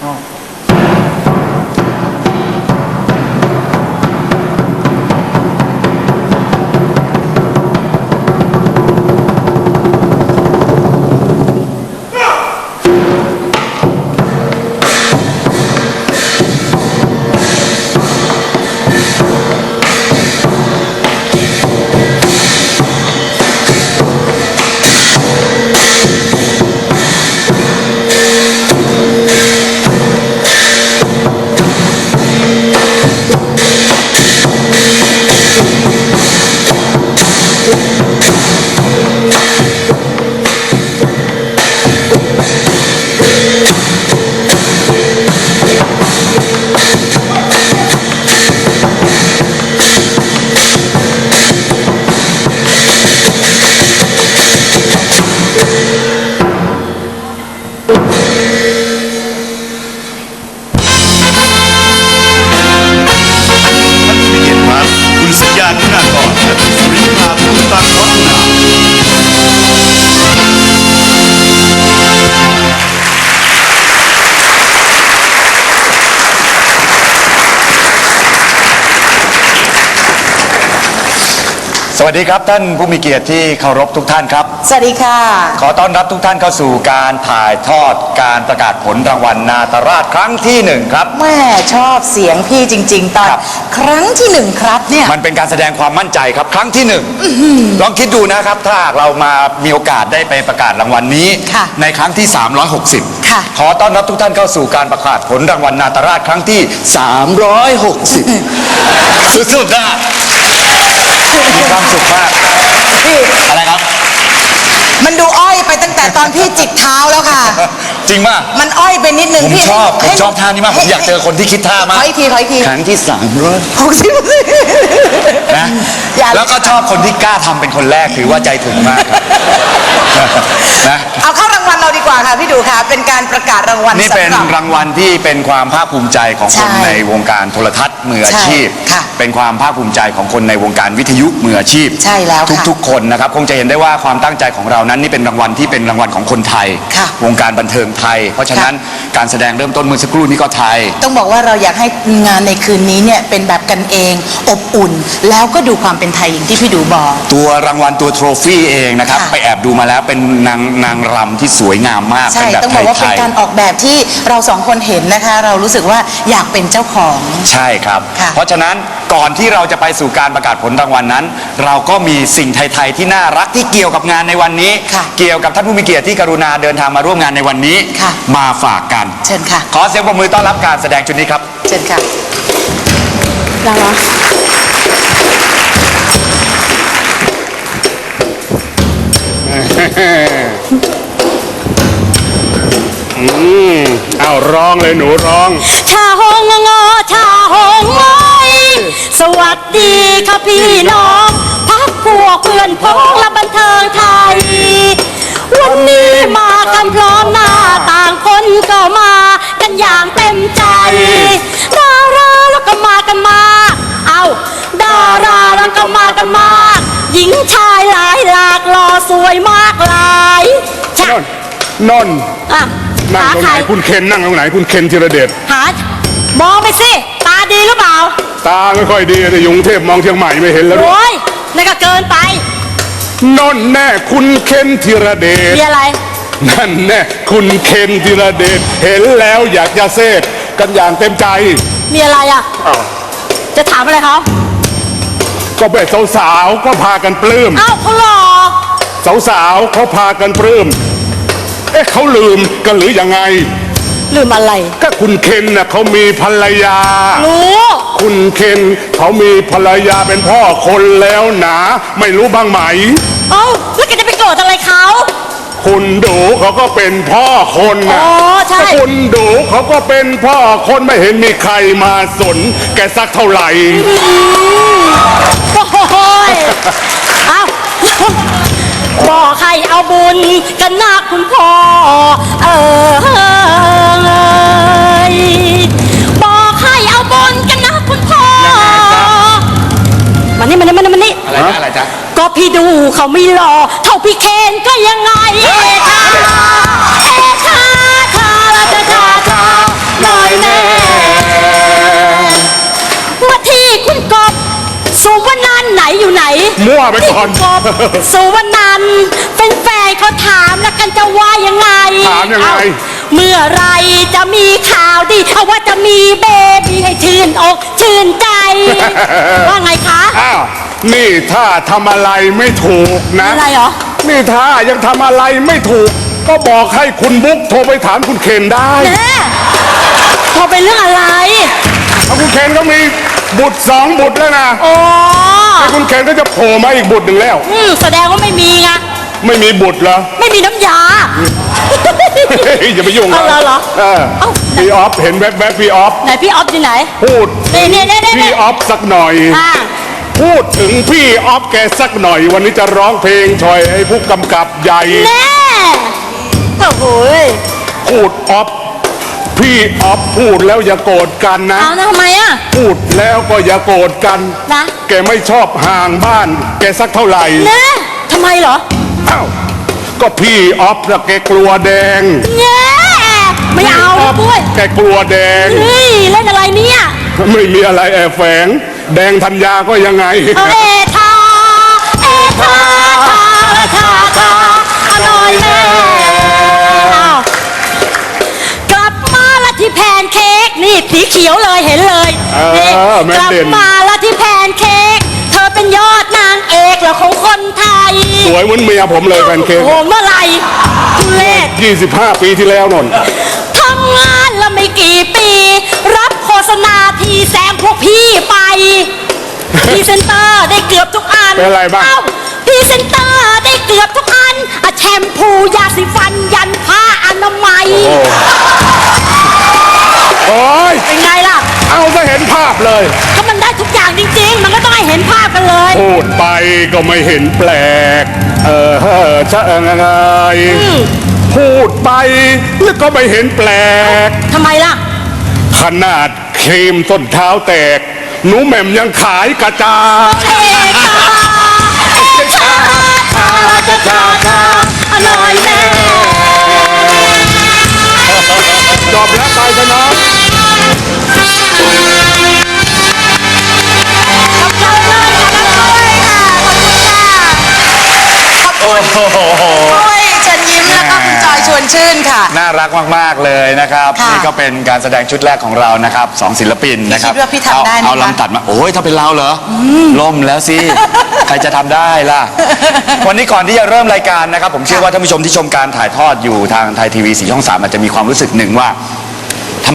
啊、哦。 สวัสดีครับท่านผู้มีเกียรติที่เคารพทุกท่านครับ สวัสดีค่ะ ขอต้อนรับทุกท่านเข้าสู่การถ่ายทอดการประกาศผลรางวัลนาตราชครั้งที่หนึ่งครับ แม่ชอบเสียงพี่จริง ๆ ตอนครับ ครั้งที่หนึ่งครับเนี่ย มันเป็นการแสดงความมั่นใจครับ ครั้งที่หนึ่งลองคิดดูนะครับ ถ้าหากเรามามีโอกาสได้ไปประกาศรางวัลนี้ ค่ะในครั้งที่ 360 ค่ะ ขอต้อนรับทุกท่านเข้าสู่การประกาศผลรางวัลนาตราชครั้งที่ 360 สุดๆนะ มีความสุขมาก พี่ อะไรครับ มันดูอ้อยไปตั้งแต่ตอนพี่จิกเท้าแล้วค่ะ จริงมากมันอ้อยไปนิดนึงผมพี่ชอบ ผมให้ชอบท่านี้มาก ผมอยากเจอคนที่คิดท่าขมากออีกทีขออีกทีครั้งที่สามร้อยหกสิบนะ อย่าแล้วก็ชอบคนที่กล้าทำเป็นคนแรกถือว่าใจถึงมากครับ นะ เอาเข้ารางวัลเราดีกว่า ค่ะพี่ดูค่ะเป็นการประกาศรางวัลนี่เป็นสำหรับ รางวัลที่เป็นความภาคภูมิใจของคนใช่ในวงการโทรทัศน์มืออาชีพ ใช่ค่ะเป็นความภาคภูมิใจของคนในวงการวิทยุมืออาชีพใช่แล้วค่ะทุกๆ คนนะครับคงจะเห็นได้ว่าความตั้งใจของเรานั้นนี่เป็นรางวัลที่เป็นรางวัลของคนไทย ค่ะวงการบันเทิงไทย เพราะฉะนั้นค่การแสดงเริ่มต้นเมื่อสักครู่นี้ก็ไทย ต้องบอกว่าเราอยากให้งานในคืนนี้เนี่ยเป็นแบบกันเองอบอุ่น แล้วก็ดูความเป็นไทยอย่างที่พี่ดูบอก ตัวรางวัลตัวโทรฟี่เองนะครับค่ะไปแอบดูมาแล้วเป็นนางนางรำที่สวยงามมากใช่เป็นแบบต้องบอกว่าไทเป็นยการออกแบบที่เราสองคนเห็นนะคะ เรารู้สึกว่าอยากเป็นเจ้าของๆใช่ครับ ค่ะเพราะฉะนั้นก่อนที่เราจะไปสู่การประกาศผลรางวัลนั้น เราก็มีสิ่งไทย ๆ ที่น่ารักที่เกี่ยวกับงานในวันนี้ ค่ะเกี่ยวกับท่านผู้มีเกียรติที่กรุณาเดินทางมาร่วมงานในวันนี้ ค่ะ มาฝากกัน เชิญค่ะ ขอเสียงปรบมือต้อนรับการแสดงชุดนี้ครับ เชิญค่ะดังเหรอ เอาร้องเลยหนูร้อง ชาหงงอชาหงงอยสวัสดีค่ะพี่น้องพักพวกเพื่อนพ้องและบันเทิงไทย วันนี้มากันพร้อมหน้าต่างคนก็มากันอย่างเต็มใจ ดาราแล้วก็มากันมากเอาดาราแล้วก็มากันมาก หญิงชายหลายหลากหล่อสวยมากหลายชะนนนน อะ นั่งหาตรงใคไหรนคุณเคนนั่งตรงไหนคุณเคนธีรเดชหามองไปสิ ตาดีหรือเปล่าตาไม่ค่อยดีแต่ยุงเทพมองเชียงใหม่ไม่เห็นแล้วด้วยโอ้ยนั่นก็เกินไปนนแน่คุณเคนธีรเดช มีอะไร นั่นแน่คุณเคนธีรเดชเห็นแล้วอยากจะเซฟกันอย่างเต็มใจมีอะไรอะ อ้าวจะถามอะไรเขาก็เป็นสาวๆก็พากันปลื้มเอ้าเขาหล่อสาวๆเขาพากันปลื้ม เอ๊ะเขาลืมกันหรือยังไง ลืมอะไร ก็คุณเคนน่ะเขามีภรรยา รู้ คุณเคนเขามีภรรยาเป็นพ่อคนแล้วหนาไม่รู้บ้างไหม เอ้าแล้วแกจะไปโกรธอะไรเขา คุณดูเขาก็เป็นพ่อคนนะอ๋อใช่คุณดูเขาก็เป็นพ่อคนไม่เห็นมีใครมาสน แกสักเท่าไหร่ โอ้ยเอ้าบอกใครเอาบุญกันนัก เขาไม่หล่อเท่าพี่เคนก็ยังไงเอชาเอชาชาละชาชาชาน่อยแม่มาที่คุณกบสุวรรณันท์ไหนอยู่ไหน มั่วไปก่อน ที่คุณกบสุวรรณันท์เป็นแฟนเขาถามแล้วกันจะว่ายังไงถามยังไง เอ้เมื่อไรจะมีข่าวดีเอาว่าจะมีเบบีให้ชื่นอกชื่นใจ ว่าไงคะ อ้าว นี่ถ้าทำอะไรไม่ถูกนะ อะไรเหรอ นี่ถ้ายังทำอะไรไม่ถูก ก็บอกให้คุณบุ๊กโทรไปถามคุณเคนได้แน่โทรไปเรื่องอะไร เพราะคุณเคนก็มีบุตรสองบุตรแล้วนะโอ้แต่คุณเคนก็จะโผล่มาอีกบุตรหนึ่งแล้ว อืมแสดงว่าไม่มีไง ไม่มีบุตรเหรอ ไม่มีน้ำยา เฮ้ยอย่าไปยุ่งเอาเหรอเหรอเออเอ้า พี่ออฟเห็นแวบๆพี่ออฟไหนพี่ออฟอยู่ไหน พูดนี่นี่นี่นี่ พี่ออฟสักหน่อย อ่า พูดถึงพี่ออฟแกสักหน่อย วันนี้จะร้องเพลงชอยให้ผู้กำกับใหญ่แน่โอ้โหยพูดออฟพี่ออฟพูดแล้วอย่าโกรธกันนะ เอานะทำไมอะ พูดแล้วก็อย่าโกรธกัน นะ แกไม่ชอบห่างบ้าน แกสักเท่าไหร่นะทำไมเหรออ้าวก็พี่ออฟน่ะแกกลัวแดงแง่ไม่เอาพี่นะปุ้ยแกกลัวแดง เฮ้ยเล่นอะไรเนี่ย ไม่มีอะไรแอบแฝง แดงธัญญาก็ยังไง เอาเอทาเอทาทาทาทาอร่อยแม่อ้าวกลับมาละที่แพนเค้กนี่สีเขียวเลยเห็นเลยเออนี่แม่กลัเด่น มาละที่แพนเค้กเธอเป็นยอดนางเอกเหรอของคนไทยสวยเหมือนเมียผมเลยแพนเค้กโอ้โหเมื่อไหร่ทุเรศ 25 ปีที่แล้วนนทำงานแล้วไม่กี่ปี รับโฆษณาทีแซงพวกพี่ไป พรีเซนเตอร์ได้เกือบทุกอันเป็นอะไรบ้างเอ้พรีเซนเตอร์ได้เกือบทุกอันอะแชมพูยาสีฟันยันผ้าอนามัย โอ้ยเป็นไงล่ะ เอาจะเห็นภาพเลย ก็มันได้ทุกอย่างจริง ๆ มันก็ต้องให้เห็นภาพกันเลย พูดไปก็ไม่เห็นแปลก เออเฮ้อชะเอิงไงพูดไปแล้วก็ไม่เห็นแปลก ทำไมล่ะ ขนาดครีมส้นเท้าแตก หนูแหม่มยังขายกระจายเอกาชาชาชาชาอร่อยแน่ ชวนชื่นค่ะ น่ารักมากๆเลยนะครับค่ะนี่ก็เป็นการแสดงชุดแรกของเรานะครับสองศิลปินนะครับคิดว่าพี่ทำได้ไหมเอาคะ เอาลำตัดมาโอ้ยถ้าเป็นเราเหรออล่มแล้วสิ ใครจะทำได้ล่ะ วันนี้ก่อนที่จะเริ่มรายการนะครับ ผมเชื่อว่าท่านผู้ชมที่ชมการถ่ายทอดอยู่ทางไทยทีวีสีช่องสามอาจจะมีความรู้สึกหนึ่งว่า